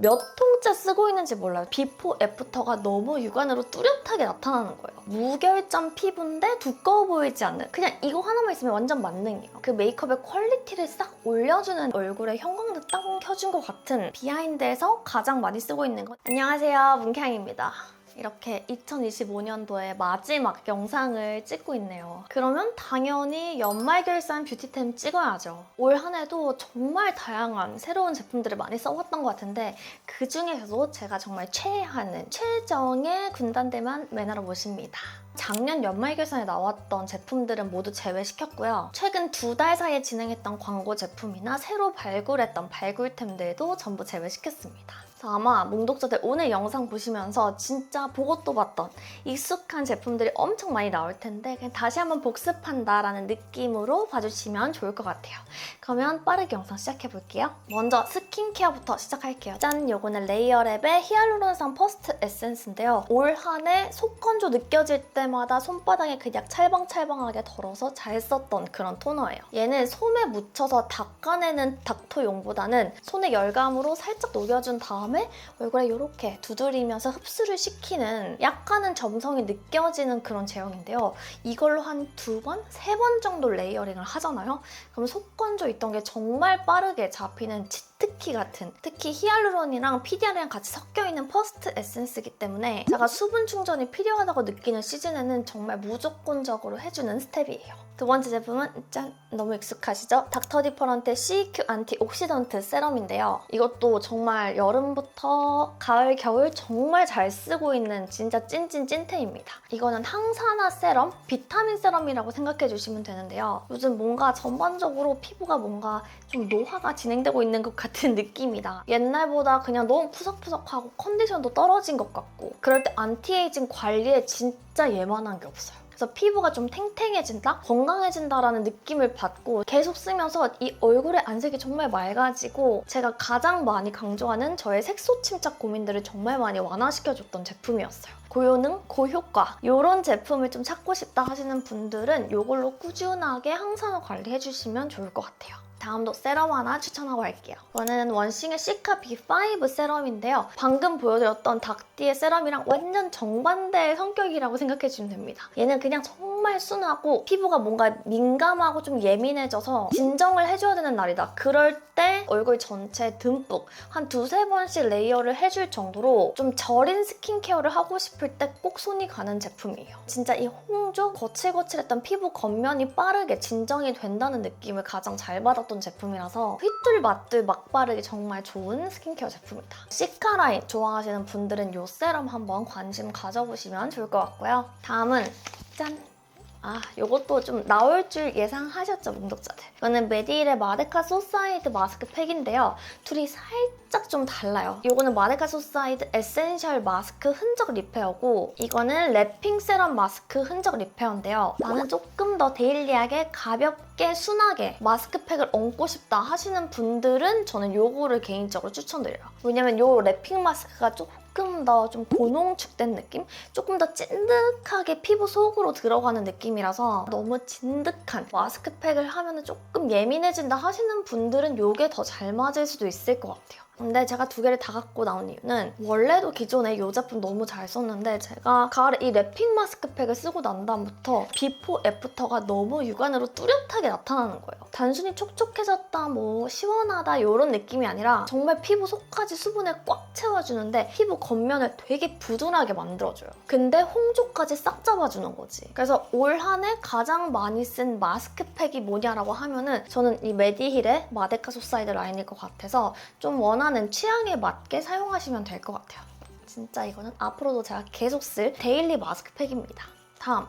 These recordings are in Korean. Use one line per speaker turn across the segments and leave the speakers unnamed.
몇 통째 쓰고 있는지 몰라요. 비포 애프터가 너무 육안으로 뚜렷하게 나타나는 거예요. 무결점 피부인데 두꺼워 보이지 않는 그냥 이거 하나만 있으면 완전 만능이에요. 그 메이크업의 퀄리티를 싹 올려주는 얼굴에 형광등 딱 켜준 것 같은 비하인드에서 가장 많이 쓰고 있는 건 안녕하세요 문캉입니다. 이렇게 2025년도의 마지막 영상을 찍고 있네요. 그러면 당연히 연말 결산 뷰티템 찍어야죠. 올 한 해도 정말 다양한 새로운 제품들을 많이 써왔던 것 같은데 그 중에서도 제가 정말 최애하는 최정의 군단대만 매너로 모십니다. 작년 연말결산에 나왔던 제품들은 모두 제외시켰고요. 최근 두 달 사이에 진행했던 광고 제품이나 새로 발굴했던 발굴템들도 전부 제외시켰습니다. 그래서 아마 몽독자들 오늘 영상 보시면서 진짜 보고 또 봤던 익숙한 제품들이 엄청 많이 나올 텐데 그냥 다시 한번 복습한다라는 느낌으로 봐주시면 좋을 것 같아요. 그러면 빠르게 영상 시작해 볼게요. 먼저 스킨케어부터 시작할게요. 짠! 요거는 레이어랩의 히알루론산 퍼스트 에센스인데요. 올 한해 속건조 느껴질 때마다 손바닥에 그냥 찰방찰방하게 덜어서 잘 썼던 그런 토너예요. 얘는 솜에 묻혀서 닦아내는 닥터용보다는 손의 열감으로 살짝 녹여준 다음 에 얼굴에 이렇게 두드리면서 흡수를 시키는 약간은 점성이 느껴지는 그런 제형인데요. 이걸로 한 두 번, 세 번 정도 레이어링을 하잖아요. 그럼 속건조 있던 게 정말 빠르게 잡히는 치트키 같은 특히 히알루론이랑 PDR이랑 같이 섞여 있는 퍼스트 에센스이기 때문에 제가 수분 충전이 필요하다고 느끼는 시즌에는 정말 무조건적으로 해주는 스텝이에요. 두 번째 제품은 짠! 너무 익숙하시죠? 닥터 디퍼런트의 CQ 안티 옥시던트 세럼인데요. 이것도 정말 여름부터 가을, 겨울 정말 잘 쓰고 있는 진짜 찐찐 찐템입니다. 이거는 항산화 세럼, 비타민 세럼이라고 생각해 주시면 되는데요. 요즘 뭔가 전반적으로 피부가 뭔가 좀 노화가 진행되고 있는 것 같은 느낌이다. 옛날보다 그냥 너무 푸석푸석하고 컨디션도 떨어진 것 같고 그럴 때 안티에이징 관리에 진짜 예만한 게 없어요. 그래서 피부가 좀 탱탱해진다? 건강해진다라는 느낌을 받고 계속 쓰면서 이 얼굴의 안색이 정말 맑아지고 제가 가장 많이 강조하는 저의 색소 침착 고민들을 정말 많이 완화시켜줬던 제품이었어요. 고효능, 고효과 이런 제품을 좀 찾고 싶다 하시는 분들은 이걸로 꾸준하게 항산화 관리해주시면 좋을 것 같아요. 다음도 세럼 하나 추천하고 할게요. 이거는 원싱의 시카 B5 세럼인데요. 방금 보여드렸던 닥디의 세럼이랑 완전 정반대의 성격이라고 생각해주시면 됩니다. 얘는 그냥 정말 순하고 피부가 뭔가 민감하고 좀 예민해져서 진정을 해줘야 되는 날이다. 그럴 때 얼굴 전체에 듬뿍 한 두세 번씩 레이어를 해줄 정도로 좀 절인 스킨케어를 하고 싶을 때 꼭 손이 가는 제품이에요. 진짜 이 홍조 거칠거칠했던 피부 겉면이 빠르게 진정이 된다는 느낌을 가장 잘 받았던 제품이라서 휘뚤마뚤 막 바르기 정말 좋은 스킨케어 제품이다. 시카라인 좋아하시는 분들은 이 세럼 한번 관심 가져보시면 좋을 것 같고요. 다음은 짠! 아, 이것도 좀 나올 줄 예상하셨죠, 문독자들. 이거는 메디힐의 마데카 소사이드 마스크 팩인데요. 둘이 살짝 좀 달라요. 이거는 마데카 소사이드 에센셜 마스크 흔적 리페어고 이거는 랩핑 세럼 마스크 흔적 리페어인데요. 나는 조금 더 데일리하게 가볍게 순하게 마스크팩을 얹고 싶다 하시는 분들은 저는 이거를 개인적으로 추천드려요. 왜냐면 이 랩핑 마스크가 조금 더 좀 고농축된 느낌? 조금 더 찐득하게 피부 속으로 들어가는 느낌이라서 너무 진득한 마스크팩을 하면 조금 예민해진다 하시는 분들은 이게 더 잘 맞을 수도 있을 것 같아요. 근데 제가 두 개를 다 갖고 나온 이유는 원래도 기존에 이 제품 너무 잘 썼는데 제가 가을에 이 랩핑 마스크팩을 쓰고 난 다음부터 비포 애프터가 너무 육안으로 뚜렷하게 나타나는 거예요. 단순히 촉촉해졌다, 뭐 시원하다 이런 느낌이 아니라 정말 피부 속까지 수분을 꽉 채워주는데 피부 겉면을 되게 부드러하게 만들어줘요. 근데 홍조까지 싹 잡아주는 거지. 그래서 올 한 해 가장 많이 쓴 마스크팩이 뭐냐라고 하면은 저는 이 메디힐의 마데카 소사이드 라인일 것 같아서 좀 원하 는 취향에 맞게 사용하시면 될 것 같아요. 진짜 이거는 앞으로도 제가 계속 쓸 데일리 마스크팩입니다. 다음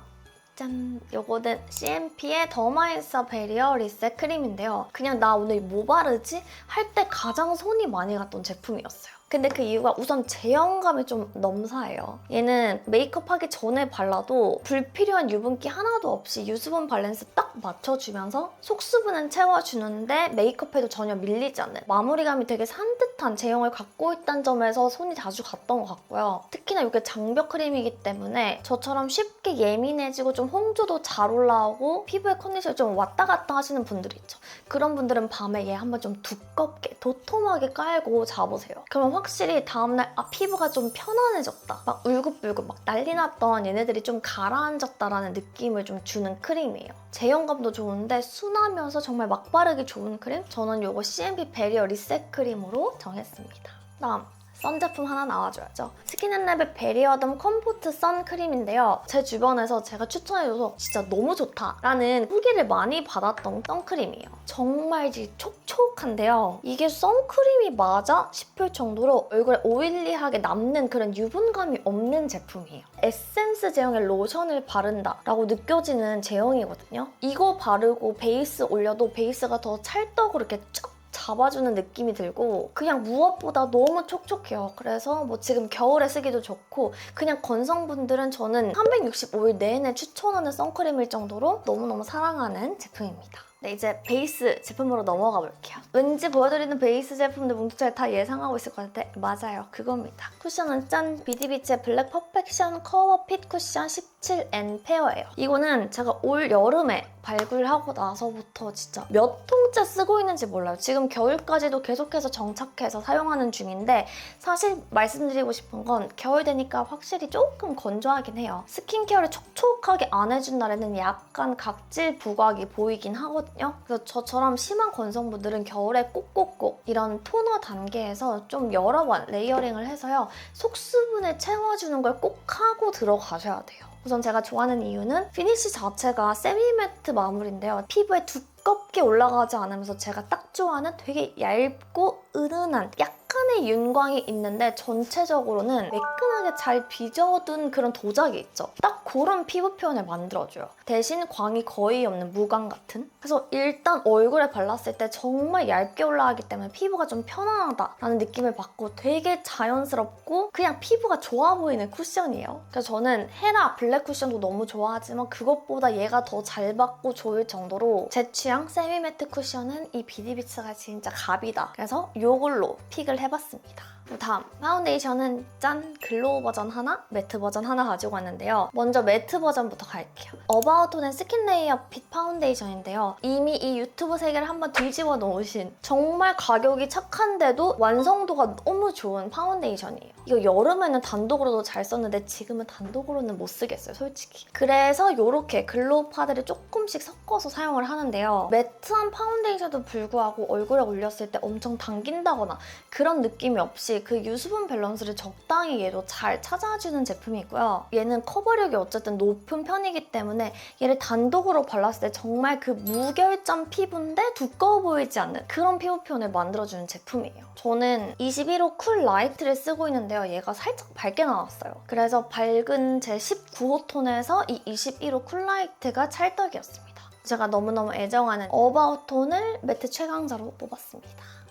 짠! 요거는 CMP의 더마인서 베리어 리셋 크림인데요. 그냥 나 오늘 뭐 바르지? 할 때 가장 손이 많이 갔던 제품이었어요. 근데 그 이유가 우선 제형감이 좀 넘사해요. 얘는 메이크업 하기 전에 발라도 불필요한 유분기 하나도 없이 유수분 밸런스 딱 맞춰주면서 속수분은 채워주는데 메이크업해도 전혀 밀리지 않는 마무리감이 되게 산뜻한 제형을 갖고 있다는 점에서 손이 자주 갔던 것 같고요. 특히나 이게 장벽 크림이기 때문에 저처럼 쉽게 예민해지고 좀 홍조도 잘 올라오고 피부의 컨디션이 좀 왔다 갔다 하시는 분들이 있죠. 그런 분들은 밤에 얘 한번 좀 두껍게 도톰하게 깔고 자보세요. 그러면 확실히 다음날 아 피부가 좀 편안해졌다. 막 울긋불긋 막 난리 났던 얘네들이 좀 가라앉았다라는 느낌을 좀 주는 크림이에요. 제형감도 좋은데 순하면서 정말 막 바르기 좋은 크림? 저는 이거 CMP 베리어 리셋 크림으로 정했습니다. 다음 선 제품 하나 나와줘야죠. 스킨앤랩의 베리어덤 컴포트 선 크림인데요. 제 주변에서 제가 추천해줘서 진짜 너무 좋다라는 후기를 많이 받았던 선크림이에요. 정말 이 촉촉한데요. 이게 선크림이 맞아 싶을 정도로 얼굴에 오일리하게 남는 그런 유분감이 없는 제품이에요. 에센스 제형의 로션을 바른다라고 느껴지는 제형이거든요. 이거 바르고 베이스 올려도 베이스가 더 찰떡으로 이렇게 쫙 잡아주는 느낌이 들고 그냥 무엇보다 너무 촉촉해요. 그래서 뭐 지금 겨울에 쓰기도 좋고 그냥 건성분들은 저는 365일 내내 추천하는 선크림일 정도로 너무너무 사랑하는 제품입니다. 네, 이제 베이스 제품으로 넘어가 볼게요. 왠지 보여드리는 베이스 제품들 뭉툭잘 다 예상하고 있을 것 같은데 맞아요. 그겁니다. 쿠션은 짠! 비디비치의 블랙 퍼펙션 커버 핏 쿠션 17N 페어예요. 이거는 제가 올 여름에 발굴하고 나서부터 진짜 몇 통째 쓰고 있는지 몰라요. 지금 겨울까지도 계속해서 정착해서 사용하는 중인데 사실 말씀드리고 싶은 건 겨울 되니까 확실히 조금 건조하긴 해요. 스킨케어를 촉촉하게 안 해준 날에는 약간 각질 부각이 보이긴 하거든요. 그래서 저처럼 심한 건성분들은 겨울에 꼭꼭꼭 이런 토너 단계에서 좀 여러 번 레이어링을 해서요. 속수분을 채워주는 걸 꼭 하고 들어가셔야 돼요. 우선 제가 좋아하는 이유는 피니쉬 자체가 세미매트 마무리인데요. 피부에 두껍게 올라가지 않으면서 제가 딱 좋아하는 되게 얇고 은은한 약 간의 윤광이 있는데 전체적으로는 매끈하게 잘 빚어둔 그런 도자기 있죠. 딱 그런 피부 표현을 만들어줘요. 대신 광이 거의 없는 무광 같은? 그래서 일단 얼굴에 발랐을 때 정말 얇게 올라가기 때문에 피부가 좀 편안하다라는 느낌을 받고 되게 자연스럽고 그냥 피부가 좋아 보이는 쿠션이에요. 그래서 저는 헤라 블랙 쿠션도 너무 좋아하지만 그것보다 얘가 더 잘 받고 좋을 정도로 제 취향 세미 매트 쿠션은 이 비디비츠가 진짜 갑이다. 그래서 이걸로 픽을 해봤 습니다. 다음 파운데이션은 짠 글로우 버전 하나, 매트 버전 하나 가지고 왔는데요. 먼저 매트 버전부터 갈게요. 어바웃톤의 스킨 레이어 핏 파운데이션인데요. 이미 이 유튜브 세계를 한번 뒤집어 놓으신 정말 가격이 착한데도 완성도가 너무 좋은 파운데이션이에요. 이거 여름에는 단독으로도 잘 썼는데 지금은 단독으로는 못 쓰겠어요, 솔직히. 그래서 이렇게 글로우 파드를 조금씩 섞어서 사용을 하는데요. 매트한 파운데이션도 불구하고 얼굴에 올렸을 때 엄청 당긴다거나 그런 느낌이 없이 그 유수분 밸런스를 적당히 얘도 잘 찾아주는 제품이고요. 얘는 커버력이 어쨌든 높은 편이기 때문에 얘를 단독으로 발랐을 때 정말 그 무결점 피부인데 두꺼워 보이지 않는 그런 피부 표현을 만들어주는 제품이에요. 저는 21호 쿨 라이트를 쓰고 있는데요. 얘가 살짝 밝게 나왔어요. 그래서 밝은 제 19호 톤에서 이 21호 쿨 라이트가 찰떡이었습니다. 제가 너무너무 애정하는 어바웃 톤을 매트 최강자로 뽑았습니다.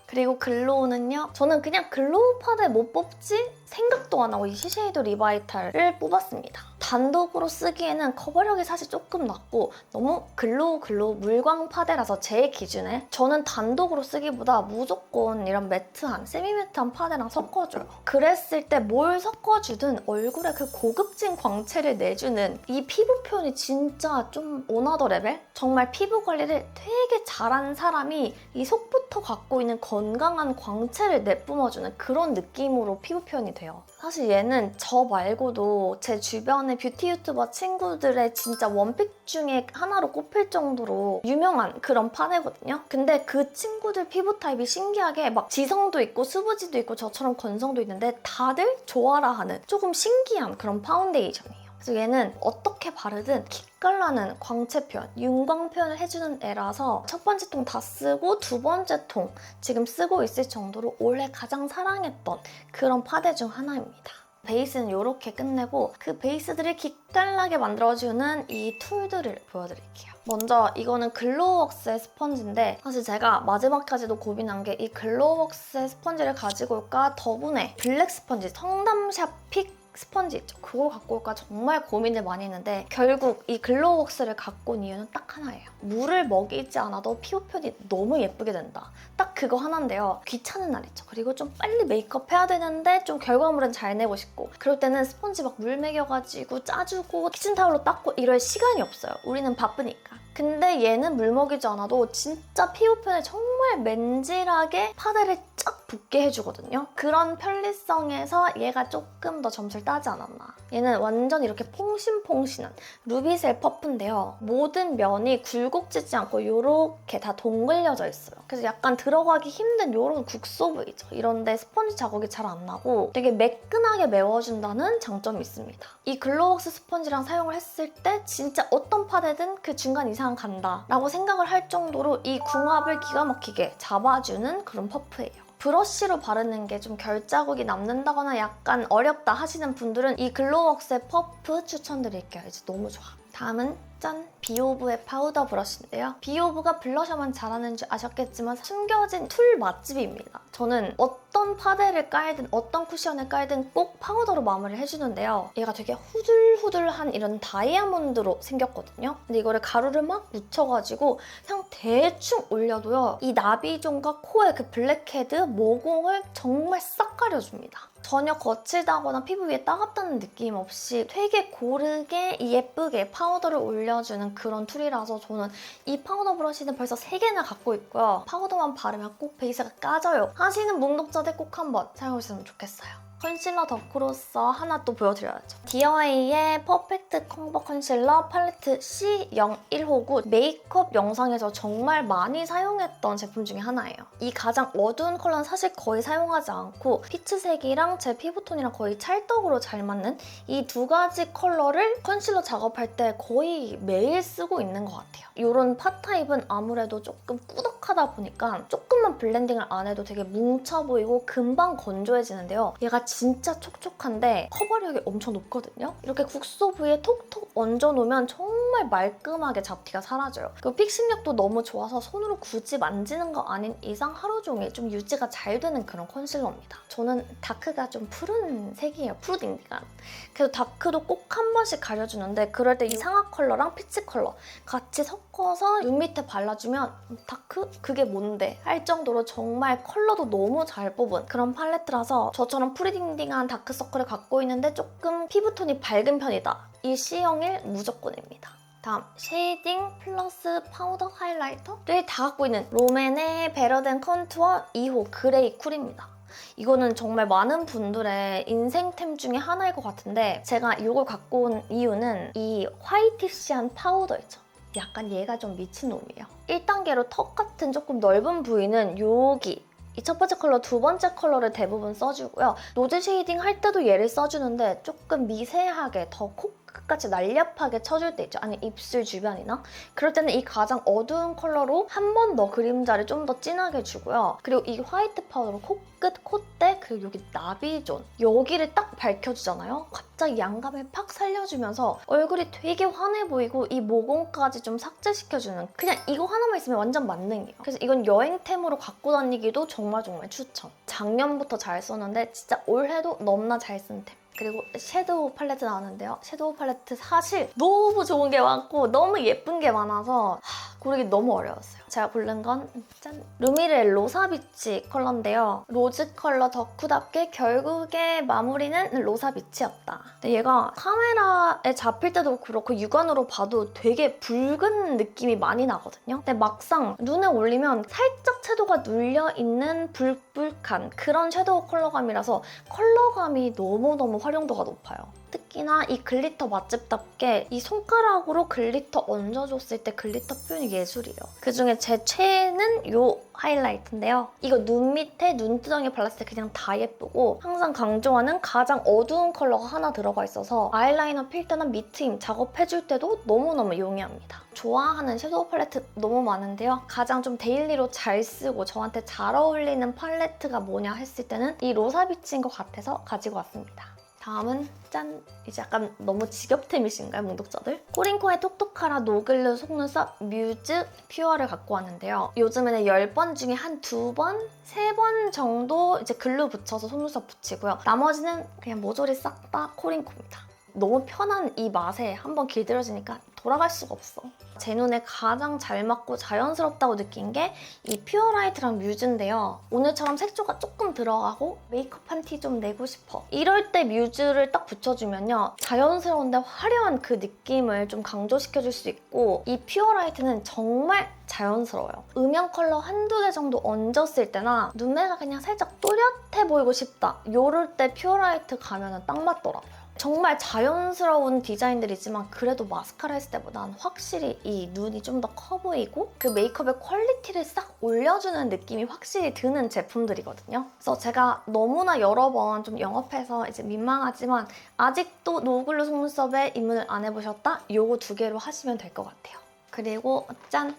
그리고 글로우는요. 저는 그냥 글로우 파데 못 뽑지 생각도 안 하고 이 시쉐이도 리바이탈을 뽑았습니다. 단독으로 쓰기에는 커버력이 사실 조금 낮고 너무 글로우 물광 파데라서 제 기준에 저는 단독으로 쓰기보다 무조건 이런 매트한 세미 매트한 파데랑 섞어줘요. 그랬을 때 뭘 섞어주든 얼굴에 그 고급진 광채를 내주는 이 피부 표현이 진짜 좀 원하더 레벨? 정말 피부 관리를 되게 잘하는 사람이 이 속부터 갖고 있는 건강한 광채를 내뿜어주는 그런 느낌으로 피부 표현이 돼요. 사실 얘는 저 말고도 제 주변 의 뷰티 유튜버 친구들의 진짜 원픽 중에 하나로 꼽힐 정도로 유명한 그런 파데거든요. 근데 그 친구들 피부 타입이 신기하게 막 지성도 있고 수부지도 있고 저처럼 건성도 있는데 다들 좋아라 하는 조금 신기한 그런 파운데이션이에요. 그래서 얘는 어떻게 바르든 기깔나는 광채 표현, 윤광 표현을 해주는 애라서 첫 번째 통 다 쓰고 두 번째 통 지금 쓰고 있을 정도로 올해 가장 사랑했던 그런 파데 중 하나입니다. 베이스는 이렇게 끝내고 그 베이스들을 기깔나게 만들어주는 이 툴들을 보여드릴게요. 먼저 이거는 글로우웍스의 스펀지인데 사실 제가 마지막까지도 고민한 게 이 글로우웍스의 스펀지를 가지고 올까 더분의 블랙 스펀지 성담샵 픽 스펀지 있죠. 그걸 갖고 올까 정말 고민을 많이 했는데 결국 이 글로우웍스를 갖고 온 이유는 딱 하나예요. 물을 먹이지 않아도 피부 표현이 너무 예쁘게 된다. 딱 그거 하나인데요. 귀찮은 날 있죠. 그리고 좀 빨리 메이크업 해야 되는데 좀 결과물은 잘 내고 싶고 그럴 때는 스펀지 막 물 먹여가지고 짜주고 키친타올로 닦고 이럴 시간이 없어요. 우리는 바쁘니까. 근데 얘는 물 먹이지 않아도 진짜 피부 표현을 정말 맨질하게 파데를 쫙 붙게 해주거든요. 그런 편리성에서 얘가 조금 더 점수를 따지 않았나. 얘는 완전 이렇게 퐁신퐁신한 루비셀 퍼프인데요. 모든 면이 굴곡지지 않고 이렇게 다 동글려져 있어요. 그래서 약간 들어가기 힘든 이런 국소 부위죠. 이런데 스펀지 자국이 잘 안 나고 되게 매끈하게 메워준다는 장점이 있습니다. 이 글로웍스 스펀지랑 사용을 했을 때 진짜 어떤 파데든 그 중간 이상 간다 라고 생각을 할 정도로 이 궁합을 기가 막히게 잡아주는 그런 퍼프예요. 브러쉬로 바르는 게 좀 결자국이 남는다거나 약간 어렵다 하시는 분들은 이 글로웍스의 퍼프 추천드릴게요. 이제 너무 좋아. 다음은 짠! 비오브의 파우더 브러쉬인데요. 비오브가 블러셔만 잘하는 줄 아셨겠지만 숨겨진 툴 맛집입니다. 저는 어떤 파데를 깔든 어떤 쿠션을 깔든 꼭 파우더로 마무리를 해주는데요. 얘가 되게 후들후들한 이런 다이아몬드로 생겼거든요. 근데 이거를 가루를 막 묻혀가지고 그냥 대충 올려도요. 이 나비존과 코의 그 블랙헤드, 모공을 정말 싹 가려줍니다. 전혀 거칠다거나 피부 위에 따갑다는 느낌 없이 되게 고르게 예쁘게 파우더를 올려주는 그런 툴이라서 저는 이 파우더 브러쉬는 벌써 3개나 갖고 있고요. 파우더만 바르면 꼭 베이스가 까져요. 하시는 몽독자들 꼭 한번 사용해주시면 좋겠어요. 컨실러 덕후로서 하나 또 보여드려야죠. 디어에이의 퍼펙트 컴버 컨실러 팔레트 C01호구 메이크업 영상에서 정말 많이 사용했던 제품 중에 하나예요. 이 가장 어두운 컬러는 사실 거의 사용하지 않고 피치색이랑 제 피부톤이랑 거의 찰떡으로 잘 맞는 이 두 가지 컬러를 컨실러 작업할 때 거의 매일 쓰고 있는 것 같아요. 이런 파 타입은 아무래도 조금 꾸덕하다 보니까 조금만 블렌딩을 안 해도 되게 뭉쳐 보이고 금방 건조해지는데요. 얘가 진짜 촉촉한데 커버력이 엄청 높거든요. 이렇게 국소 부위에 톡톡 얹어놓으면 정말 말끔하게 잡티가 사라져요. 그리고 픽싱력도 너무 좋아서 손으로 굳이 만지는 거 아닌 이상 하루 종일 좀 유지가 잘 되는 그런 컨실러입니다. 저는 다크가 좀 푸른 색이에요. 푸르딩딩한. 그래서 다크도 꼭 한 번씩 가려주는데 그럴 때 이 상아 컬러랑 피치 컬러 같이 섞어 서 눈 밑에 발라주면 음, 다크? 그게 뭔데? 할 정도로 정말 컬러도 너무 잘 뽑은 그런 팔레트라서 저처럼 프리딩딩한 다크서클을 갖고 있는데 조금 피부톤이 밝은 편이다. 이 C형일 무조건입니다. 다음 쉐이딩 플러스 파우더 하이라이터를 다 갖고 있는 롬앤의 베러덴 컨투어 2호 그레이 쿨입니다. 이거는 정말 많은 분들의 인생템 중에 하나일 것 같은데 제가 이걸 갖고 온 이유는 이 화이티시한 파우더 있죠. 약간 얘가 좀 미친놈이에요. 1단계로 턱 같은 조금 넓은 부위는 여기 이 첫 번째 컬러, 두 번째 컬러를 대부분 써주고요. 노즈 쉐이딩 할 때도 얘를 써주는데 조금 미세하게 더코 끝까지 날렵하게 쳐줄 때 있죠. 아니 입술 주변이나 그럴 때는 이 가장 어두운 컬러로 한 번 더 그림자를 좀 더 진하게 주고요. 그리고 이 화이트 파우더로 코끝, 콧대, 그리고 여기 나비존 여기를 딱 밝혀주잖아요. 갑자기 양감을 팍 살려주면서 얼굴이 되게 환해 보이고 이 모공까지 좀 삭제시켜주는 그냥 이거 하나만 있으면 완전 만능이에요. 그래서 이건 여행템으로 갖고 다니기도 정말 정말 추천. 작년부터 잘 썼는데 진짜 올해도 너무나 잘 쓴 템. 그리고 섀도우 팔레트 나왔는데요. 섀도우 팔레트 사실 너무 좋은 게 많고 너무 예쁜 게 많아서 하, 고르기 너무 어려웠어요. 제가 고른 건 짠! 루미르의 로사비치 컬러인데요. 로즈 컬러 덕후답게 결국에 마무리는 로사비치였다. 근데 얘가 카메라에 잡힐 때도 그렇고 육안으로 봐도 되게 붉은 느낌이 많이 나거든요. 근데 막상 눈에 올리면 살짝 채도가 눌려있는 불불한 그런 섀도우 컬러감이라서 컬러감이 너무너무 활 용도가 높아요. 특히나 이 글리터 맛집답게 이 손가락으로 글리터 얹어줬을 때 글리터 표현이 예술이에요. 그중에 제 최애는 이 하이라이트인데요. 이거 눈 밑에 눈두덩이에 발랐을 때 그냥 다 예쁘고 항상 강조하는 가장 어두운 컬러가 하나 들어가 있어서 아이라이너 필 때나 미트임 작업해줄 때도 너무너무 용이합니다. 좋아하는 섀도우 팔레트 너무 많은데요. 가장 좀 데일리로 잘 쓰고 저한테 잘 어울리는 팔레트가 뭐냐 했을 때는 이 로사비치인 것 같아서 가지고 왔습니다. 다음은 짠! 이제 약간 너무 직업템이신가요, 몽독자들? 코링코의 톡톡하라 노글루 속눈썹 뮤즈 퓨어를 갖고 왔는데요. 요즘에는 10번 중에 한 2번, 3번 정도 이제 글루 붙여서 속눈썹 붙이고요. 나머지는 그냥 모조리 싹 다 코링코입니다. 너무 편한 이 맛에 한번 길들여지니까 돌아갈 수가 없어. 제 눈에 가장 잘 맞고 자연스럽다고 느낀 게 이 퓨어라이트랑 뮤즈인데요. 오늘처럼 색조가 조금 들어가고 메이크업 한 티 좀 내고 싶어. 이럴 때 뮤즈를 딱 붙여주면요. 자연스러운데 화려한 그 느낌을 좀 강조시켜줄 수 있고 이 퓨어라이트는 정말 자연스러워요. 음영 컬러 한두 개 정도 얹었을 때나 눈매가 그냥 살짝 또렷해 보이고 싶다. 요럴 때 퓨어라이트 가면 딱 맞더라고요. 정말 자연스러운 디자인들이지만 그래도 마스카라 했을 때보다는 확실히 이 눈이 좀 더 커 보이고 그 메이크업의 퀄리티를 싹 올려주는 느낌이 확실히 드는 제품들이거든요. 그래서 제가 너무나 여러 번 좀 영업해서 이제 민망하지만 아직도 노글루 속눈썹에 입문을 안 해보셨다? 요거 두 개로 하시면 될 것 같아요. 그리고 짠!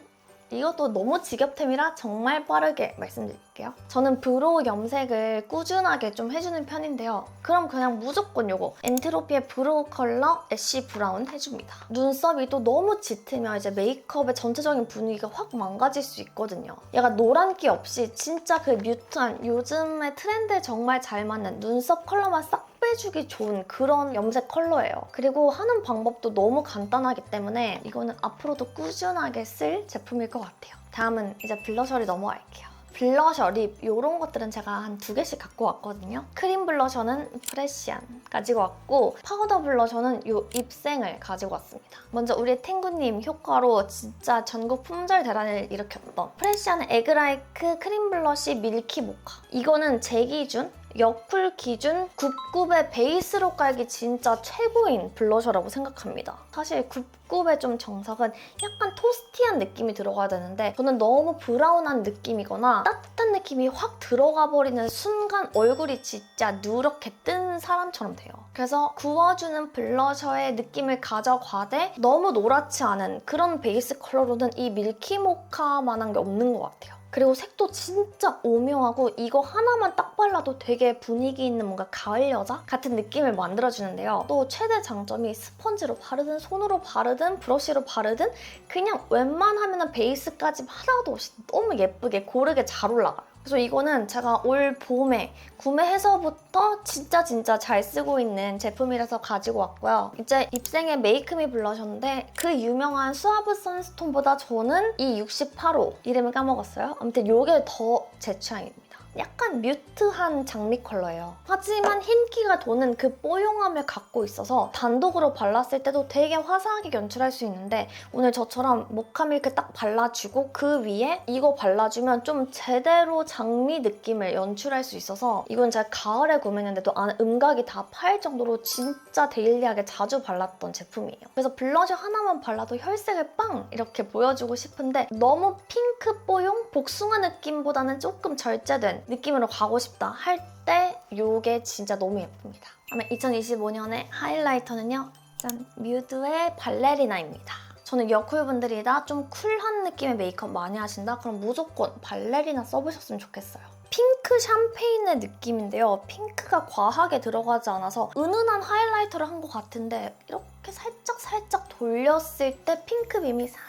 이것도 너무 직업템이라 정말 빠르게 말씀드릴게요. 저는 브로우 염색을 꾸준하게 좀 해주는 편인데요. 그럼 그냥 무조건 요거 엔트로피의 브로우 컬러 애쉬 브라운 해줍니다. 눈썹이 또 너무 짙으면 이제 메이크업의 전체적인 분위기가 확 망가질 수 있거든요. 약간 노란기 없이 진짜 그 뮤트한 요즘의 트렌드에 정말 잘 맞는 눈썹 컬러만 싹 빼주기 좋은 그런 염색 컬러예요. 그리고 하는 방법도 너무 간단하기 때문에 이거는 앞으로도 꾸준하게 쓸 제품일 것 같아요. 다음은 이제 블러셔를 넘어갈게요. 블러셔, 립 이런 것들은 제가 한 두 개씩 갖고 왔거든요. 크림 블러셔는 프레시안 가지고 왔고 파우더 블러셔는 이 입생을 가지고 왔습니다. 먼저 우리 탱구님 효과로 진짜 전국 품절 대란을 일으켰던 프레시안 에그라이크 크림 블러쉬 밀키 모카 이거는 제 기준 여쿨 기준 굽굽의 베이스로 깔기 진짜 최고인 블러셔라고 생각합니다. 사실 굽굽의 좀 정석은 약간 토스티한 느낌이 들어가야 되는데 저는 너무 브라운한 느낌이거나 따뜻한 느낌이 확 들어가 버리는 순간 얼굴이 진짜 누렇게 뜬 사람처럼 돼요. 그래서 구워주는 블러셔의 느낌을 가져가되 너무 노랗지 않은 그런 베이스 컬러로는 이 밀키모카만한 게 없는 것 같아요. 그리고 색도 진짜 오묘하고 이거 하나만 딱 발라도 되게 분위기 있는 뭔가 가을 여자 같은 느낌을 만들어주는데요. 또 최대 장점이 스펀지로 바르든 손으로 바르든 브러쉬로 바르든 그냥 웬만하면 베이스까지 하나도 없이 너무 예쁘게 고르게 잘 올라가요. 그래서 이거는 제가 올 봄에 구매해서부터 진짜 진짜 잘 쓰고 있는 제품이라서 가지고 왔고요. 이제 입생의 메이크미 블러셔인데 그 유명한 수아브 선스톤보다 저는 이 68호 이름을 까먹었어요. 아무튼 이게 더 제 취향입니다. 약간 뮤트한 장미 컬러예요. 하지만 흰기가 도는 그 뽀용함을 갖고 있어서 단독으로 발랐을 때도 되게 화사하게 연출할 수 있는데 오늘 저처럼 모카 밀크 딱 발라주고 그 위에 이거 발라주면 좀 제대로 장미 느낌을 연출할 수 있어서 이건 제가 가을에 구매했는데도 안에 음각이 다 파일 정도로 진짜 데일리하게 자주 발랐던 제품이에요. 그래서 블러셔 하나만 발라도 혈색을 빵 이렇게 보여주고 싶은데 너무 핑크 뽀용 복숭아 느낌보다는 조금 절제된 느낌으로 가고 싶다 할 때 이게 진짜 너무 예쁩니다. 다음에 2025년의 하이라이터는요. 짠! 뮤드의 발레리나입니다. 저는 여쿨분들이 다 좀 쿨한 느낌의 메이크업 많이 하신다? 그럼 무조건 발레리나 써보셨으면 좋겠어요. 핑크 샴페인의 느낌인데요. 핑크가 과하게 들어가지 않아서 은은한 하이라이터를 한 것 같은데 이렇게 살짝 살짝 돌렸을 때 핑크 빔이 살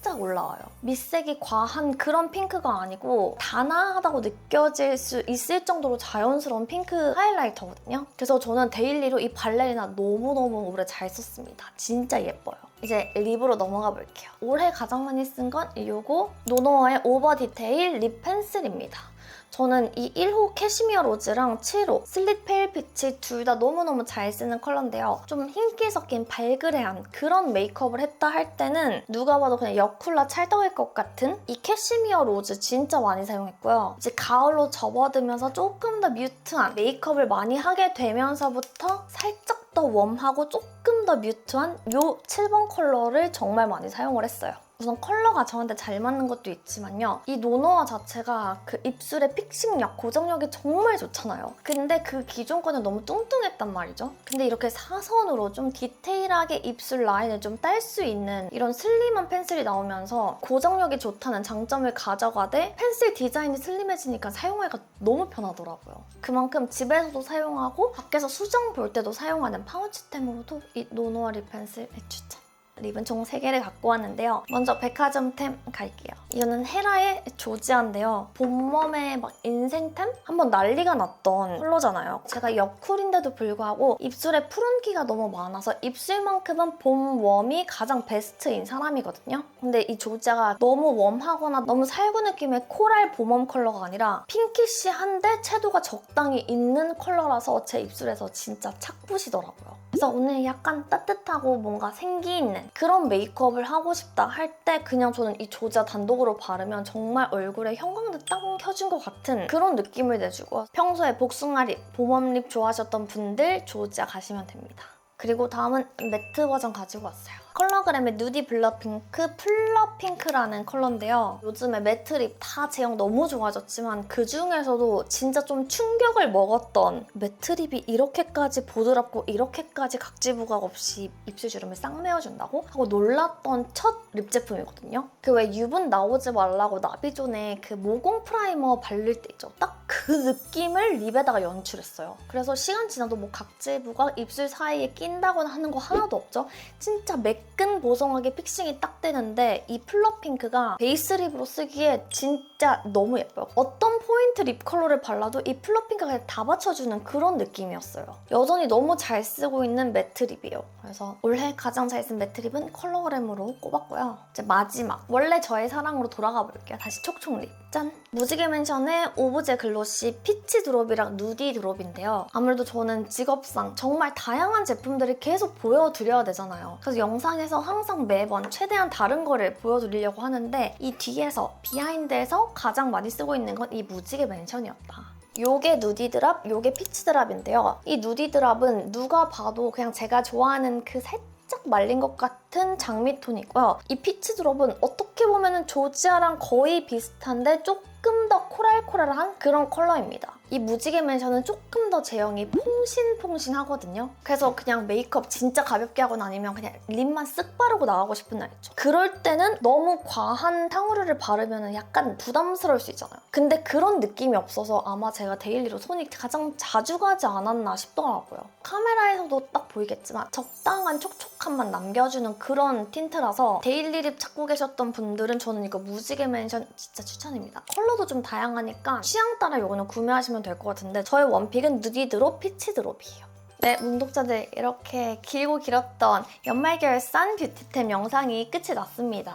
짝 올라와요. 밑색이 과한 그런 핑크가 아니고 단아하다고 느껴질 수 있을 정도로 자연스러운 핑크 하이라이터거든요. 그래서 저는 데일리로 이 발레리나 너무너무 오래 잘 썼습니다. 진짜 예뻐요. 이제 립으로 넘어가 볼게요. 올해 가장 많이 쓴건 이거 노노어의 오버 디테일 립 펜슬입니다. 저는 이 1호 캐시미어 로즈랑 7호 슬릿 페일 피치 둘다 너무너무 잘 쓰는 컬러인데요. 좀 흰기 섞인 발그레한 그런 메이크업을 했다 할 때는 누가 봐도 그냥 여쿨라 찰떡일 것 같은 이 캐시미어 로즈 진짜 많이 사용했고요. 이제 가을로 접어들면서 조금 더 뮤트한 메이크업을 많이 하게 되면서부터 살짝 더 웜하고 조금 더 뮤트한 이 7번 컬러를 정말 많이 사용을 했어요. 우선 컬러가 저한테 잘 맞는 것도 있지만요. 이 노노아 자체가 그 입술의 픽싱력, 고정력이 정말 좋잖아요. 근데 그 기존 거는 너무 뚱뚱했단 말이죠. 근데 이렇게 사선으로 좀 디테일하게 입술 라인을 좀 딸 수 있는 이런 슬림한 펜슬이 나오면서 고정력이 좋다는 장점을 가져가되 펜슬 디자인이 슬림해지니까 사용하기가 너무 편하더라고요. 그만큼 집에서도 사용하고 밖에서 수정 볼 때도 사용하는 파우치템으로도 이 노노아 립 펜슬 추천. 립은 총 3개를 갖고 왔는데요. 먼저 백화점템 갈게요. 이거는 헤라의 조지아인데요. 봄웜의 막 인생템? 한번 난리가 났던 컬러잖아요. 제가 옆쿨인데도 불구하고 입술에 푸른기가 너무 많아서 입술만큼은 봄웜이 가장 베스트인 사람이거든요. 근데 이 조지아가 너무 웜하거나 너무 살구 느낌의 코랄 봄웜 컬러가 아니라 핑키시한데 채도가 적당히 있는 컬러라서 제 입술에서 진짜 착붙이더라고요. 그래서 오늘 약간 따뜻하고 뭔가 생기 있는 그런 메이크업을 하고 싶다 할 때 그냥 저는 이 조지아 단독으로 바르면 정말 얼굴에 형광등 딱 켜진 것 같은 그런 느낌을 내주고 평소에 복숭아 립, 봄웜 립 좋아하셨던 분들 조지아 가시면 됩니다. 그리고 다음은 매트 버전 가지고 왔어요. 컬러그램의 누디 블러 핑크 플러 핑크라는 컬러인데요. 요즘에 매트 립다 제형 너무 좋아졌지만 그 중에서도 진짜 좀 충격을 먹었던 매트 립이 이렇게까지 부드럽고 이렇게까지 각질 부각 없이 입술 주름을 싹 메워준다고 하고 놀랐던 첫 립 제품이거든요. 그 왜 유분 나오지 말라고 나비존에 그 모공 프라이머 바를 때 있죠. 딱 그 느낌을 립에다가 연출했어요. 그래서 시간 지나도 뭐 각질 부각 입술 사이에 낀다거나 하는 거 하나도 없죠. 진짜 매끈 보송하게 픽싱이 딱 되는데 이 플러 핑크가 베이스 립으로 쓰기에 진짜 너무 예뻐요. 어떤 포인트 립 컬러를 발라도 이 플러 핑크가 그냥 다 받쳐주는 그런 느낌이었어요. 여전히 너무 잘 쓰고 있는 매트 립이에요. 그래서 올해 가장 잘 쓴 매트 립은 컬러그램으로 꼽았고요. 이제 마지막 원래 저의 사랑으로 돌아가 볼게요. 다시 촉촉 립. 짠! 무지개 맨션의 오브제 글로시 피치 드롭이랑 누디 드롭인데요. 아무래도 저는 직업상 정말 다양한 제품들을 계속 보여드려야 되잖아요. 그래서 영상에서 항상 매번 최대한 다른 거를 보여드리려고 하는데 이 뒤에서 비하인드에서 가장 많이 쓰고 있는 건 이 무지개 맨션이었다. 요게 누디 드랍, 요게 피치 드랍인데요. 이 누디 드랍은 누가 봐도 그냥 제가 좋아하는 그 살짝 말린 것 같은 장미 톤이고요. 이 피치 드롭은 어떻게 보면 조지아랑 거의 비슷한데 조금 더 코랄코랄한 그런 컬러입니다. 이 무지개 맨션은 조금 더 제형이 퐁신퐁신하거든요. 그래서 그냥 메이크업 진짜 가볍게 하거나 아니면 그냥 립만 쓱 바르고 나가고 싶은 날 있죠. 그럴 때는 너무 과한 탕후루를 바르면 약간 부담스러울 수 있잖아요. 근데 그런 느낌이 없어서 아마 제가 데일리로 손이 가장 자주 가지 않았나 싶더라고요. 카메라에서도 딱 보이겠지만 적당한 촉촉함 만 남겨주는 그런 틴트라서 데일리 립 찾고 계셨던 분들은 저는 이거 무지개 맨션 진짜 추천입니다. 컬러도 좀 다양하니까 취향 따라 이거는 구매하시면 될 것 같은데 저의 원픽은 누디 드롭, 피치 드롭이에요. 네, 문독자들 이렇게 길고 길었던 연말 결산 뷰티템 영상이 끝이 났습니다.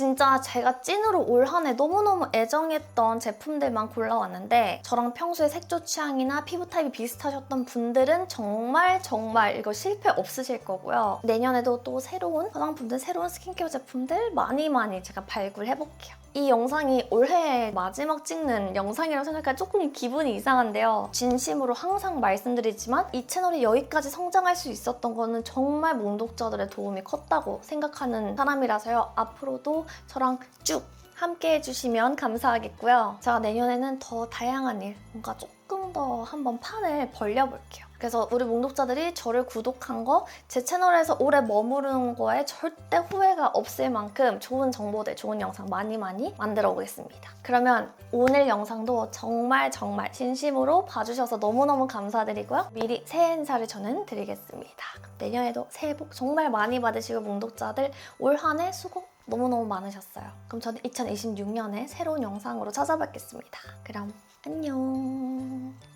진짜 제가 찐으로 올 한 해 너무너무 애정했던 제품들만 골라왔는데 저랑 평소에 색조 취향이나 피부 타입이 비슷하셨던 분들은 정말 정말 이거 실패 없으실 거고요. 내년에도 또 새로운 화장품들, 새로운 스킨케어 제품들 많이 많이 제가 발굴해볼게요. 이 영상이 올해 마지막 찍는 영상이라고 생각하니까 조금 기분이 이상한데요. 진심으로 항상 말씀드리지만 이 채널이 여기까지 성장할 수 있었던 거는 정말 몽독자들의 도움이 컸다고 생각하는 사람이라서요. 앞으로도 저랑 쭉 함께 해주시면 감사하겠고요. 제가 내년에는 더 다양한 일, 뭔가 조금 더 한번 판을 벌려볼게요. 그래서 우리 몽독자들이 저를 구독한 거, 제 채널에서 오래 머무르는 거에 절대 후회가 없을 만큼 좋은 정보들, 좋은 영상 많이 많이 만들어 보겠습니다. 그러면 오늘 영상도 정말 정말 진심으로 봐주셔서 너무너무 감사드리고요. 미리 새해 인사를 저는 드리겠습니다. 내년에도 새해 복 정말 많이 받으시고 몽독자들 올 한 해 수고 너무너무 많으셨어요. 그럼 저는 2026년에 새로운 영상으로 찾아뵙겠습니다. 그럼 안녕.